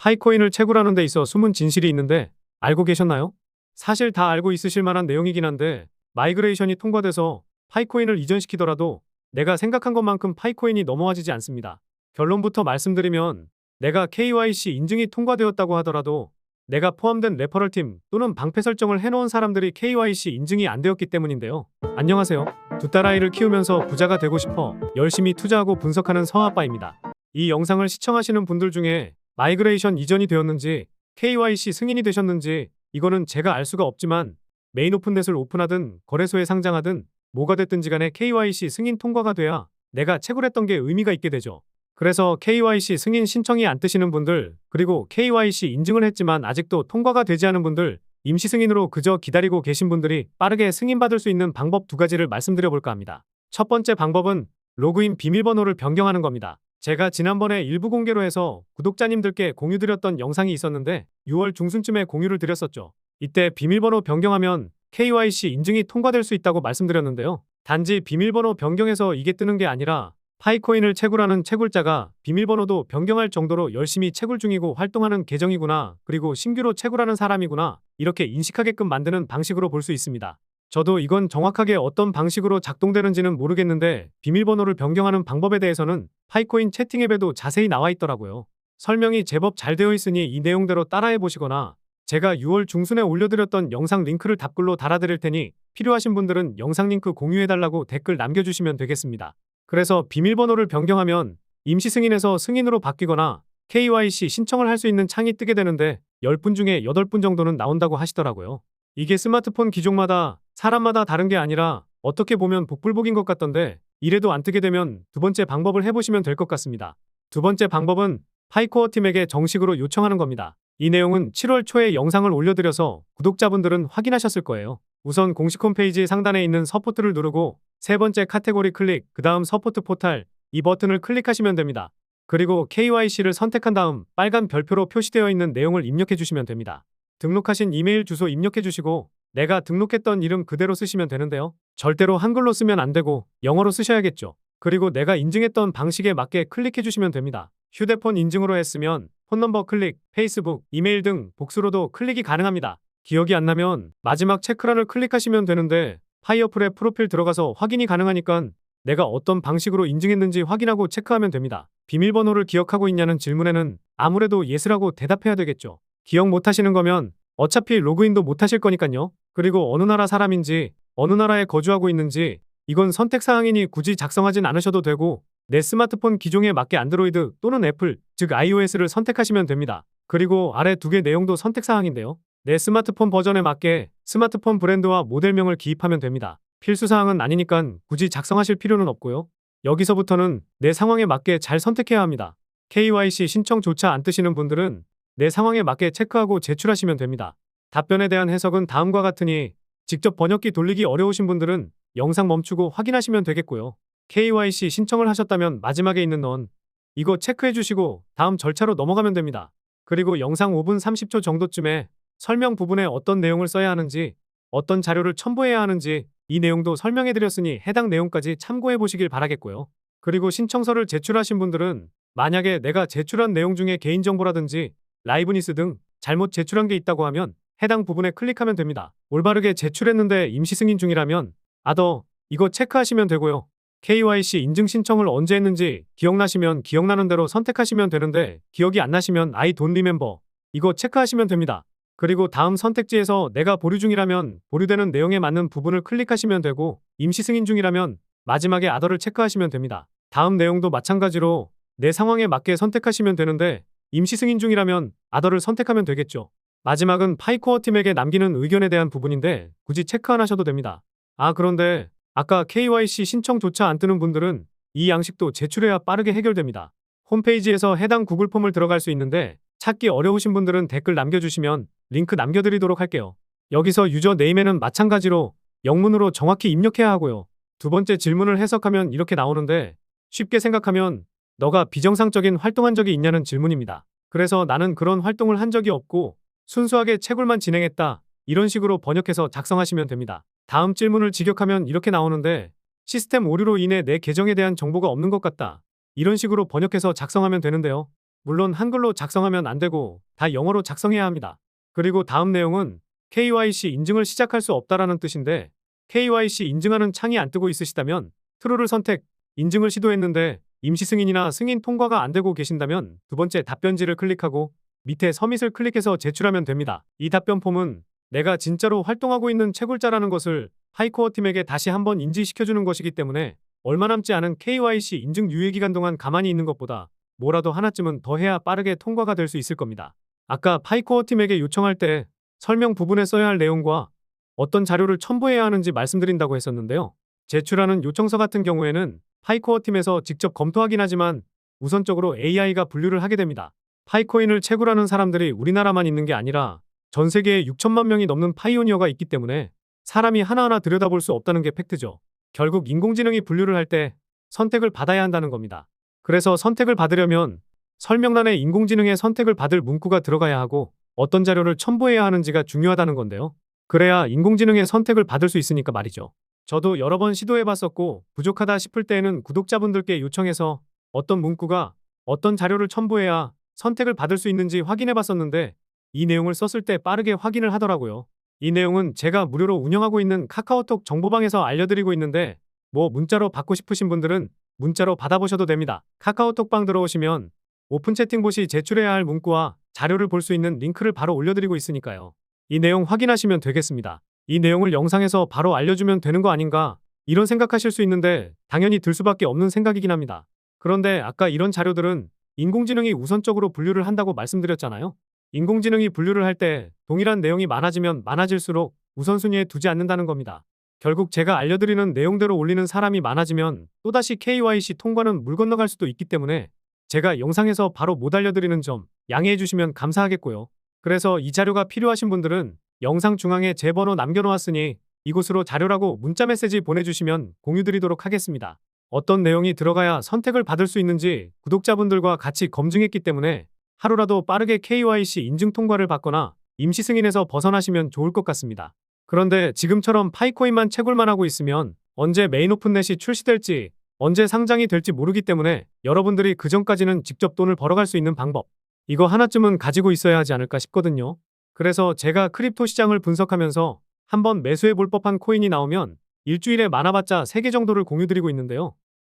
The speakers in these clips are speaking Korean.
파이코인을 채굴하는 데 있어 숨은 진실이 있는데 알고 계셨나요? 사실 다 알고 있으실 만한 내용이긴 한데 마이그레이션이 통과돼서 파이코인을 이전시키더라도 내가 생각한 것만큼 파이코인이 넘어와지지 않습니다. 결론부터 말씀드리면 내가 KYC 인증이 통과되었다고 하더라도 내가 포함된 레퍼럴팀 또는 방패 설정을 해놓은 사람들이 KYC 인증이 안 되었기 때문인데요. 안녕하세요. 두 딸아이를 키우면서 부자가 되고 싶어 열심히 투자하고 분석하는 성아빠입니다. 이 영상을 시청하시는 분들 중에 마이그레이션 이전이 되었는지 KYC 승인이 되셨는지 이거는 제가 알 수가 없지만 메인 오픈넷을 오픈하든 거래소에 상장하든 뭐가 됐든지 간에 KYC 승인 통과가 돼야 내가 채굴했던 게 의미가 있게 되죠. 그래서 KYC 승인 신청이 안 뜨시는 분들, 그리고 KYC 인증을 했지만 아직도 통과가 되지 않은 분들, 임시 승인으로 그저 기다리고 계신 분들이 빠르게 승인받을 수 있는 방법 두 가지를 말씀드려 볼까 합니다. 첫 번째 방법은 로그인 비밀번호를 변경하는 겁니다. 제가 지난번에 일부 공개로 해서 구독자님들께 공유드렸던 영상이 있었는데 6월 중순쯤에 공유를 드렸었죠. 이때 비밀번호 변경하면 KYC 인증이 통과될 수 있다고 말씀드렸는데요. 단지 비밀번호 변경해서 이게 뜨는 게 아니라 파이코인을 채굴하는 채굴자가 비밀번호도 변경할 정도로 열심히 채굴 중이고 활동하는 계정이구나, 그리고 신규로 채굴하는 사람이구나, 이렇게 인식하게끔 만드는 방식으로 볼 수 있습니다. 저도 이건 정확하게 어떤 방식으로 작동되는지는 모르겠는데 비밀번호를 변경하는 방법에 대해서는 파이코인 채팅 앱에도 자세히 나와 있더라고요. 설명이 제법 잘 되어 있으니 이 내용대로 따라해 보시거나 제가 6월 중순에 올려드렸던 영상 링크를 답글로 달아드릴 테니 필요하신 분들은 영상 링크 공유해달라고 댓글 남겨주시면 되겠습니다. 그래서 비밀번호를 변경하면 임시 승인에서 승인으로 바뀌거나 KYC 신청을 할 수 있는 창이 뜨게 되는데 10분 중에 8분 정도는 나온다고 하시더라고요. 이게 스마트폰 기종마다 사람마다 다른 게 아니라 어떻게 보면 복불복인 것 같던데 이래도 안 뜨게 되면 두 번째 방법을 해보시면 될 것 같습니다. 두 번째 방법은 파이코어 팀에게 정식으로 요청하는 겁니다. 이 내용은 7월 초에 영상을 올려드려서 구독자분들은 확인하셨을 거예요. 우선 공식 홈페이지 상단에 있는 서포트를 누르고 세 번째 카테고리 클릭, 그 다음 서포트 포탈 이 버튼을 클릭하시면 됩니다. 그리고 KYC를 선택한 다음 빨간 별표로 표시되어 있는 내용을 입력해 주시면 됩니다. 등록하신 이메일 주소 입력해 주시고 내가 등록했던 이름 그대로 쓰시면 되는데요. 절대로 한글로 쓰면 안 되고 영어로 쓰셔야겠죠. 그리고 내가 인증했던 방식에 맞게 클릭해 주시면 됩니다. 휴대폰 인증으로 했으면 폰넘버 클릭, 페이스북, 이메일 등 복수로도 클릭이 가능합니다. 기억이 안 나면 마지막 체크란을 클릭하시면 되는데 파이어풀의 프로필 들어가서 확인이 가능하니까 내가 어떤 방식으로 인증했는지 확인하고 체크하면 됩니다. 비밀번호를 기억하고 있냐는 질문에는 아무래도 예스라고 대답해야 되겠죠. 기억 못 하시는 거면 어차피 로그인도 못 하실 거니까요. 그리고 어느 나라 사람인지, 어느 나라에 거주하고 있는지, 이건 선택사항이니 굳이 작성하진 않으셔도 되고, 내 스마트폰 기종에 맞게 안드로이드 또는 애플, 즉 iOS를 선택하시면 됩니다. 그리고 아래 두 개 내용도 선택사항인데요. 내 스마트폰 버전에 맞게 스마트폰 브랜드와 모델명을 기입하면 됩니다. 필수사항은 아니니까 굳이 작성하실 필요는 없고요. 여기서부터는 내 상황에 맞게 잘 선택해야 합니다. KYC 신청조차 안 뜨시는 분들은 내 상황에 맞게 체크하고 제출하시면 됩니다. 답변에 대한 해석은 다음과 같으니 직접 번역기 돌리기 어려우신 분들은 영상 멈추고 확인하시면 되겠고요. KYC 신청을 하셨다면 마지막에 있는 넌 이거 체크해 주시고 다음 절차로 넘어가면 됩니다. 그리고 영상 5분 30초 정도쯤에 설명 부분에 어떤 내용을 써야 하는지, 어떤 자료를 첨부해야 하는지 이 내용도 설명해 드렸으니 해당 내용까지 참고해 보시길 바라겠고요. 그리고 신청서를 제출하신 분들은 만약에 내가 제출한 내용 중에 개인정보라든지 라이브니스 등 잘못 제출한 게 있다고 하면 해당 부분에 클릭하면 됩니다. 올바르게 제출했는데 임시 승인 중이라면 아더 이거 체크하시면 되고요. KYC 인증 신청을 언제 했는지 기억나시면 기억나는 대로 선택하시면 되는데 기억이 안 나시면 I don't remember 이거 체크하시면 됩니다. 그리고 다음 선택지에서 내가 보류 중이라면 보류되는 내용에 맞는 부분을 클릭하시면 되고 임시 승인 중이라면 마지막에 아더를 체크하시면 됩니다. 다음 내용도 마찬가지로 내 상황에 맞게 선택하시면 되는데 임시 승인 중이라면 아더를 선택하면 되겠죠. 마지막은 파이코어 팀에게 남기는 의견에 대한 부분인데 굳이 체크 안 하셔도 됩니다. 아 그런데 아까 KYC 신청조차 안 뜨는 분들은 이 양식도 제출해야 빠르게 해결됩니다. 홈페이지에서 해당 구글 폼을 들어갈 수 있는데 찾기 어려우신 분들은 댓글 남겨주시면 링크 남겨드리도록 할게요. 여기서 유저 네임에는 마찬가지로 영문으로 정확히 입력해야 하고요. 두 번째 질문을 해석하면 이렇게 나오는데 쉽게 생각하면 너가 비정상적인 활동한 적이 있냐는 질문입니다. 그래서 나는 그런 활동을 한 적이 없고 순수하게 채굴만 진행했다. 이런 식으로 번역해서 작성하시면 됩니다. 다음 질문을 직역하면 이렇게 나오는데 시스템 오류로 인해 내 계정에 대한 정보가 없는 것 같다. 이런 식으로 번역해서 작성하면 되는데요. 물론 한글로 작성하면 안 되고 다 영어로 작성해야 합니다. 그리고 다음 내용은 KYC 인증을 시작할 수 없다라는 뜻인데 KYC 인증하는 창이 안 뜨고 있으시다면 트루를 선택, 인증을 시도했는데 임시 승인이나 승인 통과가 안 되고 계신다면 두 번째 답변지를 클릭하고 밑에 서밋을 클릭해서 제출하면 됩니다. 이 답변 폼은 내가 진짜로 활동하고 있는 채굴자라는 것을 하이코어 팀에게 다시 한번 인지시켜주는 것이기 때문에 얼마 남지 않은 KYC 인증 유예 기간 동안 가만히 있는 것보다 뭐라도 하나쯤은 더 해야 빠르게 통과가 될 수 있을 겁니다. 아까 파이코어 팀에게 요청할 때 설명 부분에 써야 할 내용과 어떤 자료를 첨부해야 하는지 말씀드린다고 했었는데요. 제출하는 요청서 같은 경우에는 파이코어 팀에서 직접 검토하긴 하지만 우선적으로 AI가 분류를 하게 됩니다. 파이코인을 채굴하는 사람들이 우리나라만 있는 게 아니라 전 세계에 6천만 명이 넘는 파이오니어가 있기 때문에 사람이 하나하나 들여다볼 수 없다는 게 팩트죠. 결국 인공지능이 분류를 할 때 선택을 받아야 한다는 겁니다. 그래서 선택을 받으려면 설명란에 인공지능의 선택을 받을 문구가 들어가야 하고 어떤 자료를 첨부해야 하는지가 중요하다는 건데요. 그래야 인공지능의 선택을 받을 수 있으니까 말이죠. 저도 여러 번 시도해봤었고 부족하다 싶을 때에는 구독자분들께 요청해서 어떤 문구가 어떤 자료를 첨부해야 선택을 받을 수 있는지 확인해 봤었는데 이 내용을 썼을 때 빠르게 확인을 하더라고요. 이 내용은 제가 무료로 운영하고 있는 카카오톡 정보방에서 알려드리고 있는데 뭐 문자로 받고 싶으신 분들은 문자로 받아보셔도 됩니다. 카카오톡방 들어오시면 오픈 채팅 봇이 제출해야 할 문구와 자료를 볼 수 있는 링크를 바로 올려드리고 있으니까요. 이 내용 확인하시면 되겠습니다. 이 내용을 영상에서 바로 알려주면 되는 거 아닌가 이런 생각하실 수 있는데 당연히 들 수밖에 없는 생각이긴 합니다. 그런데 아까 이런 자료들은 인공지능이 우선적으로 분류를 한다고 말씀드렸잖아요. 인공지능이 분류를 할 때 동일한 내용이 많아지면 많아질수록 우선순위에 두지 않는다는 겁니다. 결국 제가 알려드리는 내용대로 올리는 사람이 많아지면 또다시 KYC 통과는 물 건너갈 수도 있기 때문에 제가 영상에서 바로 못 알려드리는 점 양해해 주시면 감사하겠고요. 그래서 이 자료가 필요하신 분들은 영상 중앙에 제 번호 남겨놓았으니 이곳으로 자료라고 문자 메시지 보내주시면 공유드리도록 하겠습니다. 어떤 내용이 들어가야 선택을 받을 수 있는지 구독자분들과 같이 검증했기 때문에 하루라도 빠르게 KYC 인증 통과를 받거나 임시 승인에서 벗어나시면 좋을 것 같습니다. 그런데 지금처럼 파이코인만 채굴만 하고 있으면 언제 메인 오픈넷이 출시될지 언제 상장이 될지 모르기 때문에 여러분들이 그 전까지는 직접 돈을 벌어갈 수 있는 방법 이거 하나쯤은 가지고 있어야 하지 않을까 싶거든요. 그래서 제가 크립토 시장을 분석하면서 한번 매수해 볼 법한 코인이 나오면 일주일에 많아봤자 3개 정도를 공유드리고 있는데요.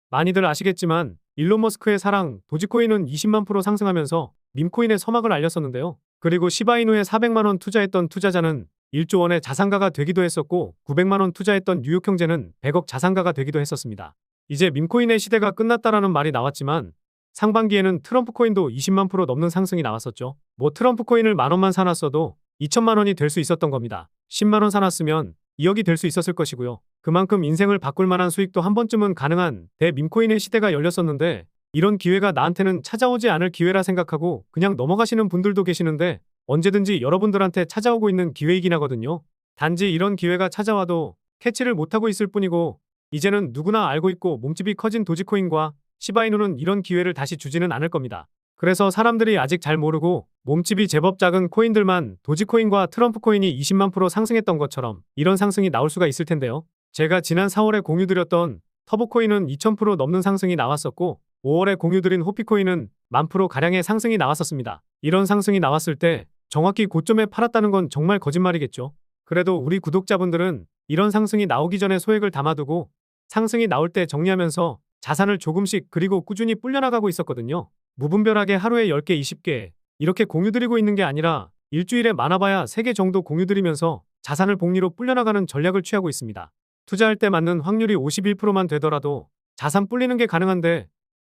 많이들 아시겠지만 일론 머스크의 사랑 도지코인은 20만 프로 상승하면서 밈코인의 서막을 알렸었는데요. 그리고 시바이누에 400만 원 투자했던 투자자는 1조 원의 자산가가 되기도 했었고 900만 원 투자했던 뉴욕 형제는 100억 자산가가 되기도 했었습니다. 이제 밈코인의 시대가 끝났다라는 말이 나왔지만 상반기에는 트럼프 코인도 20만 프로 넘는 상승이 나왔었죠. 뭐 트럼프 코인을 만 원만 사놨어도 2천만 원이 될 수 있었던 겁니다. 10만 원 사놨으면 2억이 될 수 있었을 것이고요. 그만큼 인생을 바꿀 만한 수익도 한 번쯤은 가능한 대밈코인의 시대가 열렸었는데 이런 기회가 나한테는 찾아오지 않을 기회라 생각하고 그냥 넘어가시는 분들도 계시는데 언제든지 여러분들한테 찾아오고 있는 기회이긴 하거든요. 단지 이런 기회가 찾아와도 캐치를 못하고 있을 뿐이고 이제는 누구나 알고 있고 몸집이 커진 도지코인과 시바이누는 이런 기회를 다시 주지는 않을 겁니다. 그래서 사람들이 아직 잘 모르고 몸집이 제법 작은 코인들만 도지코인과 트럼프 코인이 20만 프로 상승했던 것처럼 이런 상승이 나올 수가 있을 텐데요. 제가 지난 4월에 공유드렸던 터보코인은 2000% 넘는 상승이 나왔었고 5월에 공유드린 호피코인은 만 프로 가량의 상승이 나왔었습니다. 이런 상승이 나왔을 때 정확히 고점에 팔았다는 건 정말 거짓말이겠죠. 그래도 우리 구독자분들은 이런 상승이 나오기 전에 소액을 담아두고 상승이 나올 때 정리하면서 자산을 조금씩 그리고 꾸준히 불려나가고 있었거든요. 무분별하게 하루에 10개, 20개 이렇게 공유드리고 있는 게 아니라 일주일에 많아봐야 3개 정도 공유드리면서 자산을 복리로 불려나가는 전략을 취하고 있습니다. 투자할 때 맞는 확률이 51%만 되더라도 자산 불리는 게 가능한데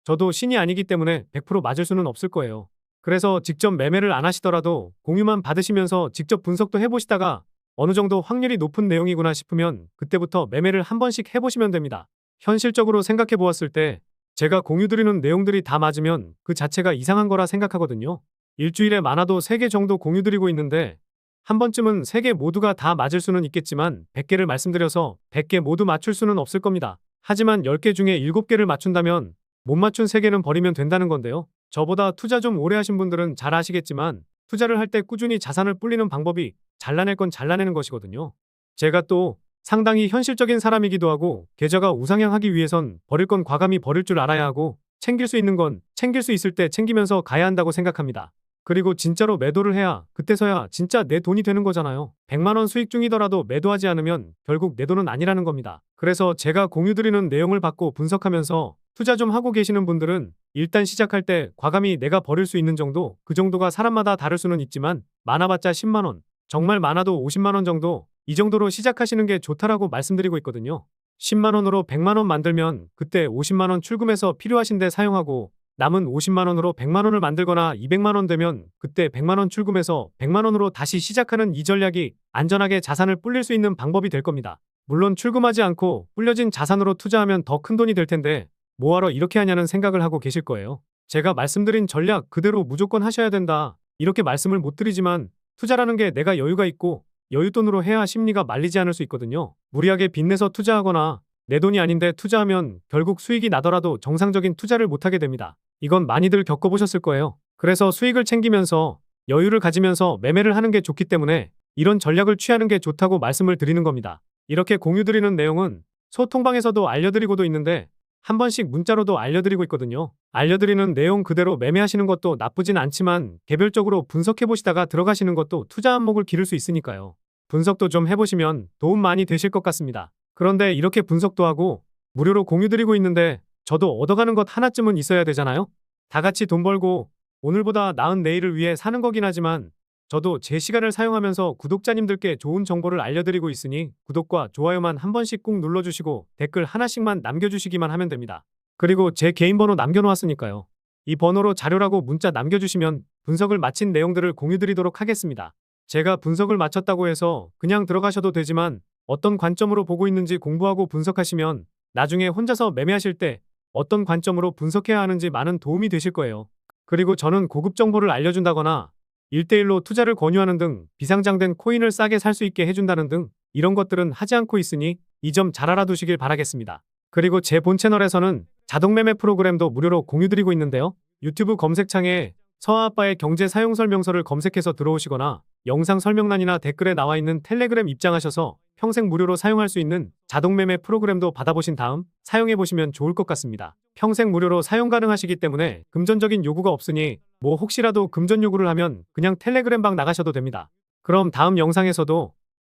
저도 신이 아니기 때문에 100% 맞을 수는 없을 거예요. 그래서 직접 매매를 안 하시더라도 공유만 받으시면서 직접 분석도 해보시다가 어느 정도 확률이 높은 내용이구나 싶으면 그때부터 매매를 한 번씩 해보시면 됩니다. 현실적으로 생각해 보았을 때 제가 공유드리는 내용들이 다 맞으면 그 자체가 이상한 거라 생각하거든요. 일주일에 많아도 3개 정도 공유드리고 있는데 한 번쯤은 3개 모두가 다 맞을 수는 있겠지만 100개를 말씀드려서 100개 모두 맞출 수는 없을 겁니다. 하지만 10개 중에 7개를 맞춘다면 못 맞춘 3개는 버리면 된다는 건데요. 저보다 투자 좀 오래 하신 분들은 잘 아시겠지만 투자를 할 때 꾸준히 자산을 불리는 방법이 잘라낼 건 잘라내는 것이거든요. 제가 또 상당히 현실적인 사람이기도 하고 계좌가 우상향하기 위해선 버릴 건 과감히 버릴 줄 알아야 하고 챙길 수 있는 건 챙길 수 있을 때 챙기면서 가야 한다고 생각합니다. 그리고 진짜로 매도를 해야 그때서야 진짜 내 돈이 되는 거잖아요. 100만 원 수익 중이더라도 매도하지 않으면 결국 내 돈은 아니라는 겁니다. 그래서 제가 공유드리는 내용을 받고 분석하면서 투자 좀 하고 계시는 분들은 일단 시작할 때 과감히 내가 버릴 수 있는 정도 그 정도가 사람마다 다를 수는 있지만 많아봤자 10만 원 정말 많아도 50만 원 정도 이 정도로 시작하시는 게 좋다라고 말씀드리고 있거든요. 10만 원으로 100만 원 만들면 그때 50만 원 출금해서 필요하신데 사용하고 남은 50만 원으로 100만 원을 만들거나 200만 원 되면 그때 100만 원 출금해서 100만 원으로 다시 시작하는 이 전략이 안전하게 자산을 불릴 수 있는 방법이 될 겁니다. 물론 출금하지 않고 불려진 자산으로 투자하면 더 큰 돈이 될 텐데 뭐하러 이렇게 하냐는 생각을 하고 계실 거예요. 제가 말씀드린 전략 그대로 무조건 하셔야 된다. 이렇게 말씀을 못 드리지만 투자라는 게 내가 여유가 있고 여윳돈으로 해야 심리가 말리지 않을 수 있거든요. 무리하게 빚내서 투자하거나 내 돈이 아닌데 투자하면 결국 수익이 나더라도 정상적인 투자를 못하게 됩니다. 이건 많이들 겪어보셨을 거예요. 그래서 수익을 챙기면서 여유를 가지면서 매매를 하는 게 좋기 때문에 이런 전략을 취하는 게 좋다고 말씀을 드리는 겁니다. 이렇게 공유드리는 내용은 소통방에서도 알려드리고도 있는데 한 번씩 문자로도 알려드리고 있거든요. 알려드리는 내용 그대로 매매하시는 것도 나쁘진 않지만 개별적으로 분석해 보시다가 들어가시는 것도 투자 안목을 기를 수 있으니까요. 분석도 좀 해보시면 도움 많이 되실 것 같습니다. 그런데 이렇게 분석도 하고 무료로 공유드리고 있는데 저도 얻어가는 것 하나쯤은 있어야 되잖아요? 다 같이 돈 벌고 오늘보다 나은 내일을 위해 사는 거긴 하지만 저도 제 시간을 사용하면서 구독자님들께 좋은 정보를 알려드리고 있으니 구독과 좋아요만 한 번씩 꼭 눌러주시고 댓글 하나씩만 남겨주시기만 하면 됩니다. 그리고 제 개인 번호 남겨놓았으니까요. 이 번호로 자료라고 문자 남겨주시면 분석을 마친 내용들을 공유드리도록 하겠습니다. 제가 분석을 마쳤다고 해서 그냥 들어가셔도 되지만 어떤 관점으로 보고 있는지 공부하고 분석하시면 나중에 혼자서 매매하실 때 어떤 관점으로 분석해야 하는지 많은 도움이 되실 거예요. 그리고 저는 고급 정보를 알려준다거나 1대1로 투자를 권유하는 등 비상장된 코인을 싸게 살 수 있게 해준다는 등 이런 것들은 하지 않고 있으니 이 점 잘 알아두시길 바라겠습니다. 그리고 제 본 채널에서는 자동매매 프로그램도 무료로 공유드리고 있는데요. 유튜브 검색창에 서아아빠의 경제 사용 설명서를 검색해서 들어오시거나 영상 설명란이나 댓글에 나와 있는 텔레그램 입장하셔서 평생 무료로 사용할 수 있는 자동매매 프로그램도 받아보신 다음 사용해보시면 좋을 것 같습니다. 평생 무료로 사용 가능하시기 때문에 금전적인 요구가 없으니 뭐 혹시라도 금전 요구를 하면 그냥 텔레그램 방 나가셔도 됩니다. 그럼 다음 영상에서도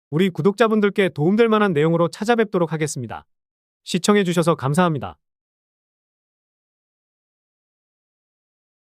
우리 구독자분들께 도움될 만한 내용으로 찾아뵙도록 하겠습니다. 시청해주셔서 감사합니다.